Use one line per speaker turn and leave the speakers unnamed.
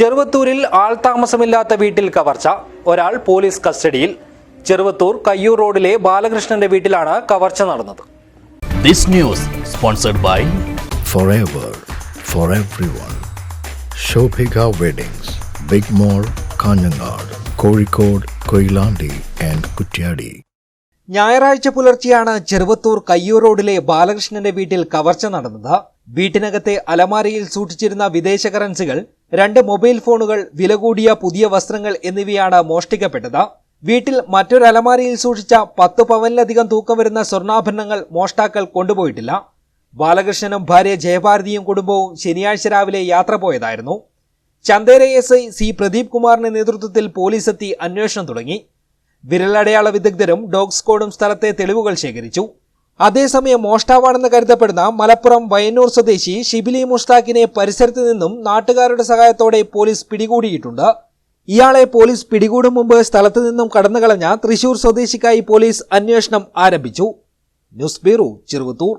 ചെറുവത്തൂരിൽ ആൾ താമസമില്ലാത്ത വീട്ടിൽ കവർച്ച. ഒരാൾ പോലീസ് കസ്റ്റഡിയിൽ. ചെറുവത്തൂർ കയ്യൂർ റോഡിലെ ബാലകൃഷ്ണന്റെ വീട്ടിലാണ് കവർച്ച നടന്നത്.
This news sponsored by
forever for everyone. Shobhika Weddings, big mall Kanhangad Kozhikode Koilandi and Kuttiadi
ഞായറാഴ്ച പുലർച്ചെയാണ് ചെറുവത്തൂർ കയ്യൂർ റോഡിലെ ബാലകൃഷ്ണന്റെ വീട്ടിൽ കവർച്ച നടന്നത്. വീട്ടിനകത്തെ അലമാരയിൽ സൂക്ഷിച്ചിരുന്ന വിദേശ കറൻസികൾ രണ്ട് മൊബൈൽ ഫോണുകൾ വില കൂടിയ പുതിയ വസ്ത്രങ്ങൾ എന്നിവയാണ് മോഷ്ടിക്കപ്പെട്ടത്. വീട്ടിൽ മറ്റൊരു അലമാരയിൽ സൂക്ഷിച്ച പത്ത് പവനിലധികം തൂക്കം വരുന്ന സ്വർണാഭരണങ്ങൾ മോഷ്ടാക്കൾ കൊണ്ടുപോയിട്ടില്ല. ബാലകൃഷ്ണനും ഭാര്യ ജയഭാരതിയും കുടുംബവും ശനിയാഴ്ച രാവിലെ യാത്ര പോയതായിരുന്നു. Chandera S I C Pradeep കുമാറിന്റെ നേതൃത്വത്തിൽ പോലീസ് എത്തി അന്വേഷണം തുടങ്ങി. വിരലടയാള വിദഗ്ധരും ഡോഗ് സ്ക്വാഡും സ്ഥലത്തെ തെളിവുകൾ ശേഖരിച്ചു. അതേസമയം മോഷ്ടാവാണെന്ന് കരുതപ്പെടുന്ന മലപ്പുറം വയന്നൂർ സ്വദേശി ഷിബിലി മുഷ്താഖിനെ പരിസരത്ത് നിന്നും നാട്ടുകാരുടെ സഹായത്തോടെ പോലീസ് പിടികൂടിയിട്ടുണ്ട്. ഇയാളെ പോലീസ് പിടികൂടും മുമ്പ് സ്ഥലത്ത് നിന്നും കടന്നുകളഞ്ഞ തൃശൂർ സ്വദേശിക്കായി പോലീസ് അന്വേഷണം ആരംഭിച്ചു. News bureau Cheruvathur.